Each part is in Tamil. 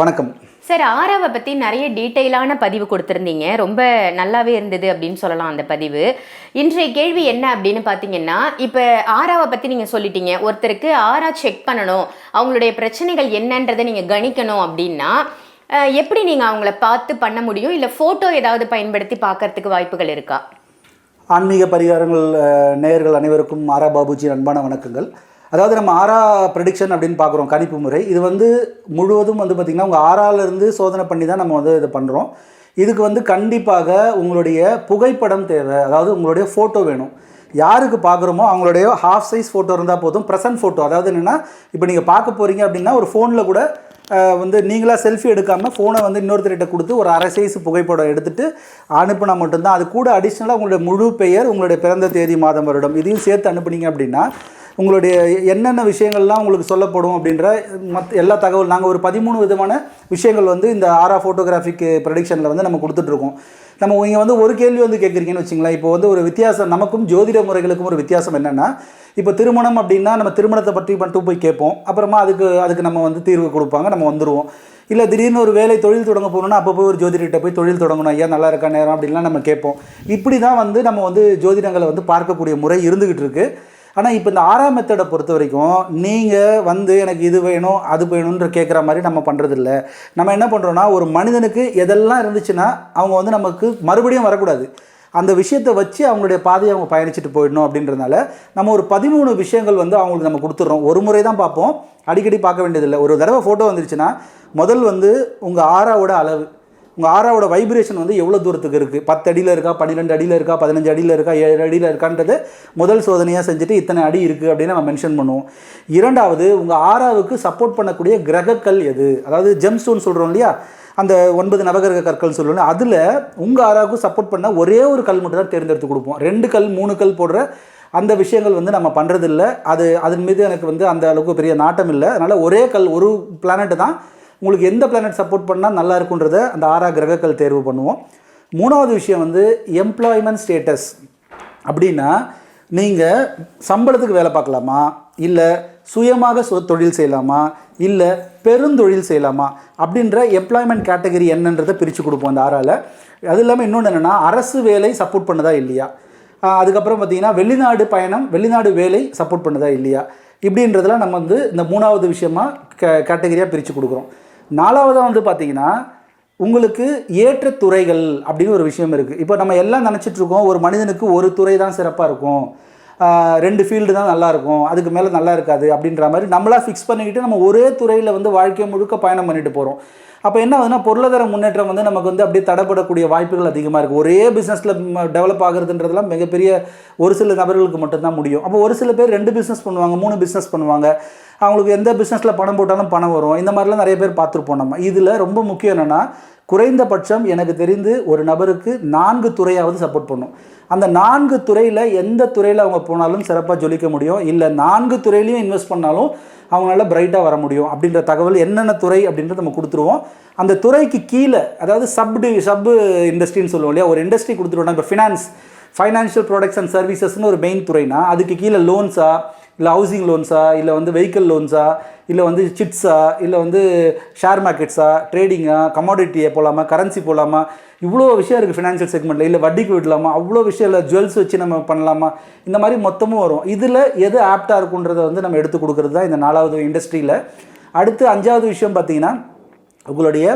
வணக்கம். சார் ஆறாவை பற்றி நிறைய டீட்டெயிலான பதிவு கொடுத்துருந்தீங்க. ரொம்ப நல்லாவே இருந்தது அப்படின்னு சொல்லலாம் அந்த பதிவு. இன்றைய கேள்வி என்ன அப்படின்னு பார்த்தீங்கன்னா இப்போ ஆறாவை பற்றி நீங்கள் சொல்லிட்டீங்க. ஒருத்தருக்கு ஆறா செக் பண்ணணும். அவங்களுடைய பிரச்சனைகள் என்னன்றதை நீங்கள் கணிக்கணும் அப்படின்னா எப்படி நீங்கள் அவங்கள பார்த்து பண்ண முடியும்? இல்லை ஃபோட்டோ ஏதாவது பயன்படுத்தி பார்க்கறதுக்கு வாய்ப்புகள் இருக்கா? ஆன்மீக பரிகாரங்கள் நேயர்கள் அனைவருக்கும் ஆரா பாபுஜி அன்பான வணக்கங்கள். அதாவது நம்ம ஆரா ப்ரெடிக்ஷன் அப்படின்னு பார்க்குறோம் கணிப்பு முறை. இது வந்து முழுவதும் வந்து பார்த்திங்கன்னா உங்கள் ஆறாலேருந்து சோதனை பண்ணி தான் நம்ம வந்து இதை பண்ணுறோம் இதுக்கு வந்து கண்டிப்பாக உங்களுடைய புகைப்படம் தேவை. அதாவது உங்களுடைய ஃபோட்டோ வேணும். யாருக்கு பார்க்குறோமோ அவங்களுடைய ஹாஃப் சைஸ் ஃபோட்டோ இருந்தால் போதும் ப்ரெசன்ட் ஃபோட்டோ அதாவது என்னென்னா இப்போ நீங்கள் பார்க்க போகிறீங்க அப்படின்னா ஒரு ஃபோனில் கூட வந்து நீங்களாக செல்ஃபி எடுக்காமல் ஃபோனை வந்து இன்னொருத்தர்கிட்ட கொடுத்து ஒரு அரை சைஸ் புகைப்படம் எடுத்துட்டு அனுப்பினா மட்டும்தான். அது கூட அடிஷ்னலாக உங்களுடைய முழு பெயர் உங்களுடைய பிறந்த தேதி மாதம் வருடம் இதையும் சேர்த்து அனுப்புனீங்க அப்படின்னா உங்களுடைய என்னென்ன விஷயங்கள்லாம் உங்களுக்கு சொல்லப்படும் அப்படின்ற மத் எல்லா தகவல் நாங்கள் ஒரு பதிமூணு விதமான விஷயங்கள் வந்து இந்த ஆரா ஃபோட்டோகிராஃபிக் ப்ரடிக்ஷனில் வந்து நம்ம கொடுத்துட்ருக்கோம். நம்ம இங்கே வந்து ஒரு கேள்வி வந்து கேட்குறீங்கன்னு வச்சுங்களேன். இப்போ வந்து ஒரு வித்தியாசம் நமக்கும் ஜோதிட முறைகளுக்கும் ஒரு வித்தியாசம் என்னென்னா இப்போ திருமணம் அப்படின்னா நம்ம திருமணத்தை பற்றி மட்டும் போய் கேட்போம். அப்புறமா அதுக்கு அதுக்கு நம்ம வந்து தீர்வு கொடுப்பாங்க நம்ம வந்துடுவோம் இல்லை திடீர்னு ஒரு வேலை தொழில் தொடங்க போகணுன்னா அப்போ போய் ஒரு ஜோதிடர்கிட்ட போய் தொழில் தொடங்கணும். ஐயா நல்லா இருக்கா நேரம்? அப்படின்லாம் நம்ம கேட்போம். இப்படி தான் வந்து நம்ம வந்து ஜோதிடங்களை வந்து பார்க்கக்கூடிய முறை இருந்துக்கிட்டு இருக்குது ஆனால் இப்போ இந்த ஆறாம் மெத்தடை பொறுத்த வரைக்கும் நீங்கள் வந்து எனக்கு இது வேணும் அது வேணுன்ற கேட்குற மாதிரி நம்ம பண்ணுறதில்ல நம்ம என்ன பண்ணுறோன்னா ஒரு மனிதனுக்கு எதெல்லாம் இருந்துச்சுன்னா அவங்க வந்து நமக்கு மறுபடியும் வரக்கூடாது. அந்த விஷயத்தை வச்சு அவங்களுடைய பாதையை அவங்க பயணிச்சுட்டு போயிடணும் அப்படின்றதுனால நம்ம ஒரு பதிமூணு விஷயங்கள் வந்து அவங்களுக்கு நம்ம கொடுத்துட்றோம். ஒரு முறை தான் பார்ப்போம். அடிக்கடி பார்க்க வேண்டியதில்லை. ஒரு தடவை ஃபோட்டோ வந்துருச்சுன்னா முதல் வந்து உங்கள் ஆறாவோட அளவு. உங்கள் ஆறாவோட வைப்ரேஷன் வந்து எவ்வளோ தூரத்துக்கு இருக்குது பத்து அடியில் இருக்கா? பன்னிரெண்டு அடியில் இருக்கா? பதினஞ்சு அடியில் இருக்கா? ஏழு அடியில் இருக்கான்றது முதல் சோதனையாக செஞ்சுட்டு இத்தனை அடி இருக்குது அப்படின்னு நம்ம மென்ஷன் பண்ணுவோம். இரண்டாவது உங்கள் ஆறாவுக்கு சப்போர்ட் பண்ணக்கூடிய கிரகக்கல் எது? அதாவது ஜெம் ஸ்டோன் சொல்கிறோம் இல்லையா? அந்த ஒன்பது நவகிரக கற்கள் சொல்லணும் அதில் உங்கள் ஆறாவுக்கு சப்போர்ட் பண்ண ஒரே ஒரு கல் மட்டும் தான் தேர்ந்தெடுத்து கொடுப்போம். ரெண்டு கல் மூணு கல் போடுற அந்த விஷயங்கள் வந்து நம்ம பண்ணுறதில்ல அது அதன் மீது எனக்கு வந்து அந்த அளவுக்கு பெரிய நாட்டம் இல்லை. அதனால் ஒரே கல் ஒரு பிளானெட்டு தான் உங்களுக்கு எந்த பிளானட் சப்போர்ட் பண்ணால் நல்லா இருக்குன்றத அந்த ஆறா கிரகங்கள் தேர்வு பண்ணுவோம். மூணாவது விஷயம் வந்து எம்ப்ளாய்மெண்ட் ஸ்டேட்டஸ் அப்படின்னா நீங்கள் சம்பளத்துக்கு வேலை பார்க்கலாமா? இல்லை சுயமாக சொ தொழில் செய்யலாமா? இல்லை பெருந்தொழில் செய்யலாமா? அப்படின்ற எம்ப்ளாய்மெண்ட் கேட்டகரி என்னன்றதை பிரித்து கொடுப்போம் அந்த ஆறால். அது இல்லாமல் இன்னொன்று என்னென்னா அரசு வேலை சப்போர்ட் பண்ணதா இல்லையா? அதுக்கப்புறம் பார்த்தீங்கன்னா வெளிநாடு பயணம் வெளிநாடு வேலை சப்போர்ட் பண்ணதா இல்லையா? இப்படின்றதெல்லாம் நம்ம வந்து இந்த மூணாவது விஷயமா கே கேட்டகரியாக பிரித்து கொடுக்குறோம். நாலாவதாக வந்து பார்த்தீங்கன்னா உங்களுக்கு ஏற்ற துறைகள் அப்படின்னு ஒரு விஷயம் இருக்குது இப்போ நம்ம எல்லாம் நினச்சிட்டு இருக்கோம் ஒரு மனிதனுக்கு ஒரு துறை தான் சிறப்பாக இருக்கும். ரெண்டு ஃபீல்டு தான் நல்லாயிருக்கும் அதுக்கு மேலே நல்லா இருக்காது அப்படின்ற மாதிரி நம்மளா ஃபிக்ஸ் பண்ணிக்கிட்டு நம்ம ஒரே துறையில் வந்து வாழ்க்கை முழுக்க பயணம் பண்ணிட்டு போகிறோம் அப்போ என்ன ஆகுதுன்னா பொருளாதார முன்னேற்றம் வந்து நமக்கு வந்து அப்படியே தடைப்படக்கூடிய வாய்ப்புகள் அதிகமாக இருக்குது ஒரே பிஸ்னஸில் டெவலப் ஆகுறதுன்றதெல்லாம் மிகப்பெரிய ஒரு சில நபர்களுக்கு மட்டும்தான் முடியும். அப்போ ஒரு சில பேர் ரெண்டு பிஸ்னஸ் பண்ணுவாங்க மூணு பிஸ்னஸ் பண்ணுவாங்க. அவங்களுக்கு எந்த பிஸ்னஸில் பணம் போட்டாலும் பணம் வரும். இந்த மாதிரிலாம் நிறைய பேர் பார்த்துருப்போம் நம்ம. இதில் ரொம்ப முக்கியம் என்னென்னா குறைந்தபட்சம் எனக்கு தெரிந்து ஒரு நபருக்கு நான்கு துறையாவது சப்போர்ட் பண்ணும். அந்த நான்கு துறையில் எந்த துறையில் அவங்க போனாலும் சிறப்பாக ஜொலிக்க முடியும். இல்லை நான்கு துறையிலையும் இன்வெஸ்ட் பண்ணாலும் அவங்களால பிரைட்டாக வர முடியும். அப்படின்ற தகவல் என்னென்ன துறை அப்படின்றத நம்ம கொடுத்துருவோம். அந்த துறைக்கு கீழே அதாவது சப் டி சப் இண்டஸ்ட்ரின்னு சொல்லுவோம் இல்லையா? ஒரு இண்டஸ்ட்ரி கொடுத்துருவோம் இப்போ ஃபினான்ஸ் ஃபைனான்ஷியல் ப்ராடக்ட்ஸ் அண்ட் சர்வீசஸ்னு ஒரு மெயின் துறைனா அதுக்கு கீழே லோன்ஸா இல்லை ஹவுசிங் லோன்ஸா இல்லை வந்து வெஹிக்கிள் லோன்ஸா இல்லை வந்து சிட்ஸா இல்லை வந்து ஷேர் மார்க்கெட்ஸா ட்ரேடிங்கா கமாடிட்டியை போகலாமா கரன்சி போகலாமா இவ்வளோ விஷயம் இருக்குது ஃபினான்ஷியல் செக்மெண்ட்டில் இல்லை வட்டிக்கு விடலாமா அவ்வளோ விஷயம் இல்லை ஜுவல்ஸ் வச்சு நம்ம பண்ணலாமா இந்த மாதிரி மொத்தமும் வரும். இதில் எது ஆப்டாக இருக்குன்றதை வந்து நம்ம எடுத்து கொடுக்குறது தான் இந்த நாலாவது இண்டஸ்ட்ரியில் அடுத்து அஞ்சாவது விஷயம் பார்த்தீங்கன்னா உங்களுடைய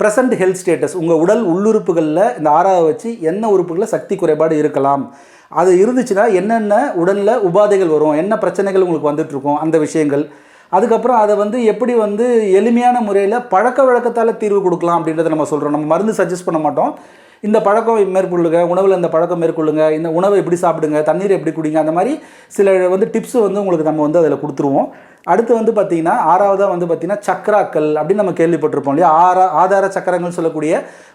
ப்ரெசண்ட் ஹெல்த் ஸ்டேட்டஸ் உங்கள் உடல் உள்ளுறுப்புகளில் இந்த ஆறாவை வச்சு என்ன உறுப்புகளில் சக்தி குறைபாடு இருக்கலாம். அது இருந்துச்சுன்னா என்னென்ன உடலில் உபாதைகள் வரும்? என்ன பிரச்சனைகள் உங்களுக்கு வந்துட்டுருக்கும்? அந்த விஷயங்கள். அதுக்கப்புறம் அதை வந்து எப்படி வந்து எளிமையான முறையில் பழக்க வழக்கத்தால் தீர்வு கொடுக்கலாம் அப்படின்றத நம்ம சொல்கிறோம் நம்ம மருந்து சஜஸ்ட் பண்ண மாட்டோம். இந்த பழக்கம் மேற்கொள்ளுங்க உணவில் இந்த பழக்கம் மேற்கொள்ளுங்க இந்த உணவை எப்படி சாப்பிடுங்க தண்ணீர் எப்படி குடிங்க அந்த மாதிரி சில வந்து டிப்ஸு வந்து உங்களுக்கு நம்ம வந்து அதில் கொடுத்துருவோம். அடுத்து வந்து பார்த்தீங்கன்னா ஆறாவதாக வந்து பார்த்தீங்கன்னா சக்கராக்கள் அப்படின்னு நம்ம கேள்விப்பட்டிருப்போம் இல்லையா? ஆறா ஆதார சக்கரங்கள் சொல்லக்கூடிய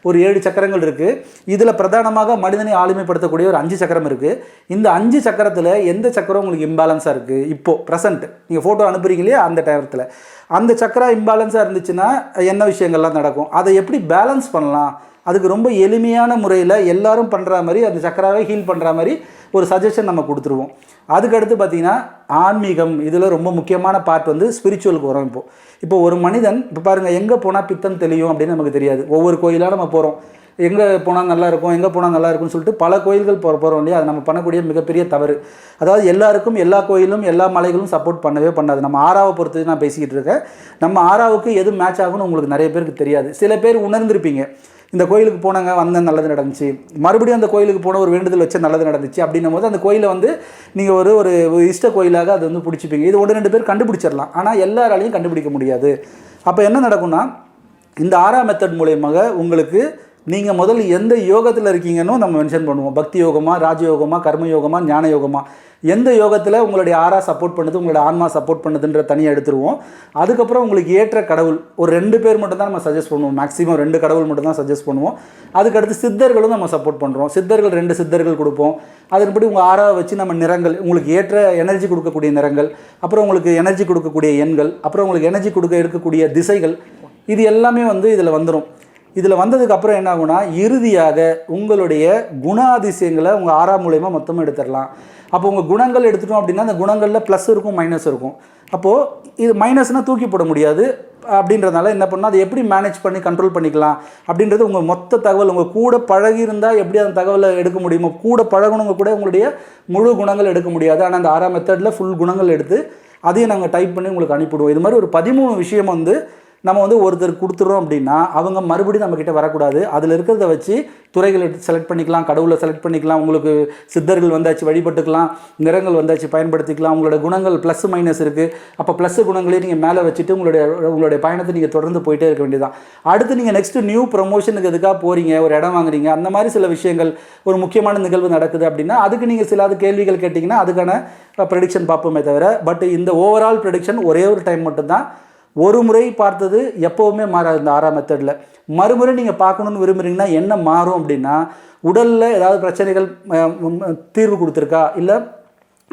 ஒரு ஏழு சக்கரங்கள் இருக்குது இதில் பிரதானமாக மனிதனை ஆளுமைப்படுத்தக்கூடிய ஒரு அஞ்சு சக்கரம் இருக்குது இந்த அஞ்சு சக்கரத்தில் எந்த சக்கரம் உங்களுக்கு இம்பேலன்ஸாக இருக்குது இப்போது ப்ரெசண்ட் நீங்கள் ஃபோட்டோ அனுப்புகிறீங்க இல்லையா? அந்த டயத்தில் அந்த சக்கரம் இம்பேலன்ஸாக இருந்துச்சுன்னா என்ன விஷயங்கள்லாம் நடக்கும்? அதை எப்படி பேலன்ஸ் பண்ணலாம்? அதுக்கு ரொம்ப எளிமையான முறையில் எல்லாரும் பண்ணுற மாதிரி அந்த சக்கராவை ஹீல் பண்ணுற மாதிரி ஒரு சஜஷன் நம்ம கொடுத்துருவோம். அதுக்கடுத்து பார்த்தீங்கன்னா ஆன்மீகம் இதில் ரொம்ப முக்கியமான பார்ட் வந்து ஸ்பிரிச்சுவலுக்கு வரும் இப்போது இப்போ ஒரு மனிதன் இப்போ பாருங்கள் எங்கே போனால் பித்தம் தெளியும் அப்படின்னு நமக்கு தெரியாது. ஒவ்வொரு கோயிலாக நம்ம போகிறோம் எங்கே போனால் நல்லா இருக்கும் எங்கே போனால் நல்லா இருக்கும்னு சொல்லிட்டு பல கோயில்கள் போகிற போகிறோம் இல்லையா? அது நம்ம பண்ணக்கூடிய மிகப்பெரிய தவறு. அதாவது எல்லாருக்கும் எல்லா கோயிலும் எல்லா மலைகளும் சப்போர்ட் பண்ணவே பண்ணாது. நம்ம ஆறாவை பொறுத்து நான் பேசிக்கிட்டு இருக்கேன். நம்ம ஆறாவுக்கு எது மேட்ச் ஆகும்னு உங்களுக்கு நிறைய பேருக்கு தெரியாது. சில பேர் உணர்ந்திருப்பீங்க. இந்த கோயிலுக்கு போனாங்க வந்தேன் நல்லது நடந்துச்சு. மறுபடியும் அந்த கோயிலுக்கு போன ஒரு வேண்டுதல் வச்ச நல்லது நடந்துச்சு. அப்படின்னும் போது அந்த கோயிலை வந்து நீங்கள் ஒரு ஒரு இஷ்ட கோயிலாக அது வந்து பிடிச்சிப்பீங்க. இது ஒன்று ரெண்டு பேர் கண்டுபிடிச்சிடலாம். ஆனால் எல்லாராலையும் கண்டுபிடிக்க முடியாது. அப்போ என்ன நடக்கும்னா இந்த ஆறாம் மெத்தட் மூலயமாக உங்களுக்கு நீங்கள் முதல்ல எந்த யோகத்தில் இருக்கீங்கன்னு நம்ம மென்ஷன் பண்ணுவோம். பக்தி யோகமா ராஜயோகமாக கர்ம யோகமாக ஞான யோகமாக எந்த யோகத்தில் உங்களுடைய ஆறா சப்போர்ட் பண்ணுது உங்களுடைய ஆன்மா சப்போர்ட் பண்ணுதுன்ற தனியாக எடுத்துருவோம். அதுக்கப்புறம் உங்களுக்கு ஏற்ற கடவுள் ஒரு ரெண்டு பேர் மட்டும் தான் நம்ம சஜஸ்ட் பண்ணுவோம். மேக்ஸிமம் ரெண்டு கடவுள் மட்டும் தான் சஜஸ்ட் பண்ணுவோம். அதுக்கடுத்து சித்தர்களும் நம்ம சப்போர்ட் பண்ணுறோம் சித்தர்கள் ரெண்டு சித்தர்கள் கொடுப்போம். அதன்படி உங்கள் ஆறாவை வச்சு நம்ம நிறங்கள் உங்களுக்கு ஏற்ற எனர்ஜி கொடுக்கக்கூடிய நிறங்கள் அப்புறம் உங்களுக்கு எனர்ஜி கொடுக்கக்கூடிய எண்கள் அப்புறம் உங்களுக்கு எனர்ஜி கொடுக்க இருக்கக்கூடிய திசைகள் இது எல்லாமே வந்து இதில் வந்துடும் இதில் வந்ததுக்கு அப்புறம் என்ன ஆகும்னா இறுதியாக உங்களுடைய குணாதிசயங்களை உங்கள் ஆறாம் மூலயமா மொத்தமாக எடுத்துடலாம். அப்போ உங்கள் குணங்கள் எடுத்துட்டோம் அப்படின்னா அந்த குணங்களில் ப்ளஸ் இருக்கும் மைனஸ் இருக்கும். அப்போது இது மைனஸ்னால் தூக்கி போட முடியாது. அப்படின்றதுனால என்ன பண்ணால் அதை எப்படி மேனேஜ் பண்ணி கண்ட்ரோல் பண்ணிக்கலாம் அப்படின்றது உங்கள் மொத்த தகவல். உங்கள் கூட பழகியிருந்தால் எப்படி அந்த தகவலை எடுக்க முடியுமோ கூட பழகணுங்க கூட உங்களுடைய முழு குணங்கள் எடுக்க முடியாது. ஆனால் அந்த ஆறாம் மெத்தடில் ஃபுல் குணங்கள் எடுத்து அதையும் நாங்கள் டைப் பண்ணி உங்களுக்கு அனுப்பிவிடுவோம். இது மாதிரி ஒரு பதிமூணு விஷயம் வந்து நம்ம வந்து ஒருத்தர் கொடுத்துறோம் அப்படின்னா அவங்க மறுபடியும் நம்மக்கிட்ட வரக்கூடாது. அதில் இருக்கிறத வச்சு துறைகளை செலக்ட் பண்ணிக்கலாம் கடவுளை செலக்ட் பண்ணிக்கலாம் உங்களுக்கு சித்தர்கள் வந்தாச்சு வழிபட்டுக்கலாம் நிறங்கள் வந்தாச்சு பயன்படுத்திக்கலாம் உங்களோட குணங்கள் ப்ளஸ் மைனஸ் இருக்குது அப்போ ப்ளஸ் குணங்களையும் நீங்கள் மேலே வச்சுட்டு உங்களுடைய உங்களுடைய பயணத்தை நீங்கள் தொடர்ந்து போயிட்டே இருக்க வேண்டியதான் அடுத்து நீங்கள் நெக்ஸ்ட்டு நியூ ப்ரொமோஷனுக்கு எதுக்காக போகிறீங்க ஒரு இடம் வாங்குறீங்க. அந்த மாதிரி சில விஷயங்கள் ஒரு முக்கியமான நிகழ்வு நடக்குது அப்படின்னா அதுக்கு நீங்கள் சில அது கேள்விகள் கேட்டிங்கன்னா அதுக்கான ப்ரெடிக்ஷன் பார்ப்போமே தவிர பட் இந்த ஓவரால் ப்ரெடிக்ஷன் ஒரே ஒரு டைம் மட்டும்தான் ஒரு முறை பார்த்தது எப்போவுமே மாறாது இந்த ஆறாம் மெத்தடில் மறுமுறை நீங்கள் பார்க்கணுன்னு விரும்புகிறீங்கன்னா என்ன மாறும் அப்படின்னா உடலில் ஏதாவது பிரச்சனைகள் தீர்வு கொடுத்துருக்கா? இல்லை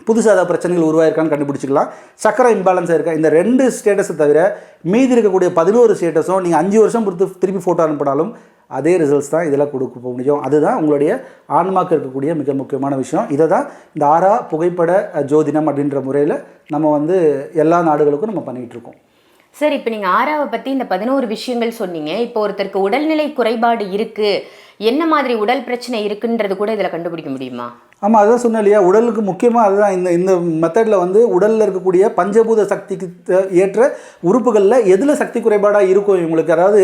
புதுசாக ஏதாவது பிரச்சனைகள் உருவாயிருக்கான்னு கண்டுபிடிச்சிக்கலாம். சக்கரை இம்பேலன்ஸாக இருக்கா? இந்த ரெண்டு ஸ்டேட்டஸை தவிர மீதி இருக்கக்கூடிய பதினோரு ஸ்டேட்டஸும் நீங்கள் அஞ்சு வருஷம் கொடுத்து திருப்பி ஃபோட்டோ அனுப்பினாலும் அதே ரிசல்ட்ஸ் தான் இதெல்லாம் கொடுக்க முடியும். அதுதான் உங்களுடைய ஆன்மாக்கு இருக்கக்கூடிய மிக முக்கியமான விஷயம். இதை தான் இந்த ஆறா புகைப்பட ஜோதினம் ஜோதிடம் அப்படின்ற முறையில் நம்ம வந்து எல்லா நாடுகளுக்கும் நம்ம பண்ணிகிட்டு இருக்கோம். சார் இப்போ நீங்கள் ஆறாவை பற்றி இந்த பதினோரு விஷயங்கள் சொன்னீங்க. இப்போ ஒருத்தருக்கு உடல்நிலை குறைபாடு இருக்குது என்ன மாதிரி உடல் பிரச்சனை இருக்குன்றது கூட இதில் கண்டுபிடிக்க முடியுமா? ஆமாம் அதான் சொன்னேன் இல்லையா? உடலுக்கு முக்கியமாக அதுதான் இந்த இந்த மெத்தடில் வந்து உடலில் இருக்கக்கூடிய பஞ்சபூத சக்திக்கு த- ஏற்ற உறுப்புகளில் எதில் சக்தி குறைபாடாக இருக்கும் இவங்களுக்கு? அதாவது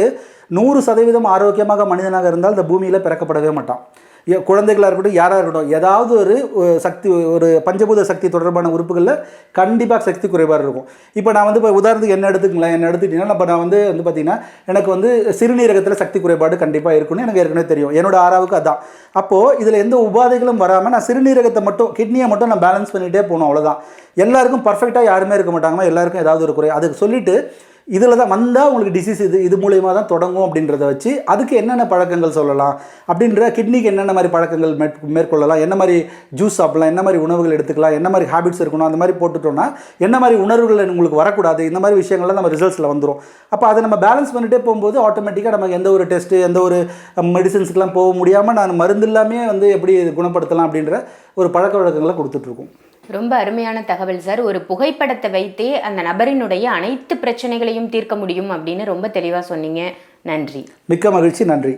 நூறு சதவீதம் ஆரோக்கியமாக மனிதனாக இருந்தால் இந்த பூமியில் பிறக்கப்படவே மாட்டான். குழந்தைகளாக இருக்கட்டும் யாராக இருக்கட்டும் ஏதாவது ஒரு சக்தி ஒரு பஞ்சபூத சக்தி தொடர்பான உறுப்புகளில் கண்டிப்பாக சக்தி குறைபாடு இருக்கும். இப்போ நான் வந்து இப்போ உதாரணத்துக்கு என்ன எடுத்துக்கலாம் என்ன எடுத்துக்கிட்டிங்கன்னா இப்போ நான் வந்து வந்து பார்த்தீங்கன்னா எனக்கு வந்து சிறுநீரகத்தில் சக்தி குறைபாடு கண்டிப்பாக இருக்குன்னு எனக்கு ஏற்கனவே தெரியும். என்னோட ஆறாவுக்கு அதான். அப்போது இதில் எந்த உபாதைகளும் வராமல் நான் சிறுநீரகத்தை மட்டும் கிட்னியை மட்டும் நான் பேலன்ஸ் பண்ணிகிட்டே போகணும் அவ்வளோதான் எல்லாருக்கும் பர்ஃபெக்டாக யாருமே இருக்க மாட்டாங்க எல்லாருக்கும் ஏதாவது ஒரு குறை. அதுக்கு சொல்லிவிட்டு இதில் தான் வந்தால் உங்களுக்கு டிசீஸ் இது இது மூலியமாக தான் தொடங்கும் அப்படின்றத வச்சு அதுக்கு என்னென்ன பழக்கங்கள் சொல்லலாம் அப்படின்ற கிட்னிக்கு என்னென்ன மாதிரி பழக்கங்கள் மேற்கொள்ளலாம் என்ன மாதிரி ஜூஸ் சாப்பிடலாம் என்ன மாதிரி உணவுகள் எடுத்துக்கலாம் என்ன மாதிரி ஹேபிட்ஸ் இருக்கணும் அந்த மாதிரி போட்டுட்டோம்னா என்ன மாதிரி உணர்வுகள் உங்களுக்கு வரக்கூடாது இந்த மாதிரி விஷயங்கள்லாம் நம்ம ரிசல்ட்ஸில் வந்துடும் அப்போ அதை நம்ம பேலன்ஸ் பண்ணிட்டே போகும்போது ஆட்டோமேட்டிக்காக நமக்கு எந்த ஒரு டெஸ்ட்டு எந்த ஒரு மெடிசின்ஸ்க்கெலாம் போக முடியாமல் நான் மருந்து இல்லாமே வந்து எப்படி குணப்படுத்தலாம் அப்படின்ற ஒரு பழக்க வழக்கங்களை கொடுத்துட்ருக்கோம். ரொம்ப அருமையான தகவல் சார். ஒரு புகைப்படத்தை வைத்தே அந்த நபரினுடைய அனைத்து பிரச்சனைகளையும் தீர்க்க முடியும் அப்படின்னு ரொம்ப தெளிவாக சொன்னீங்க. நன்றி. மிக்க மகிழ்ச்சி. நன்றி.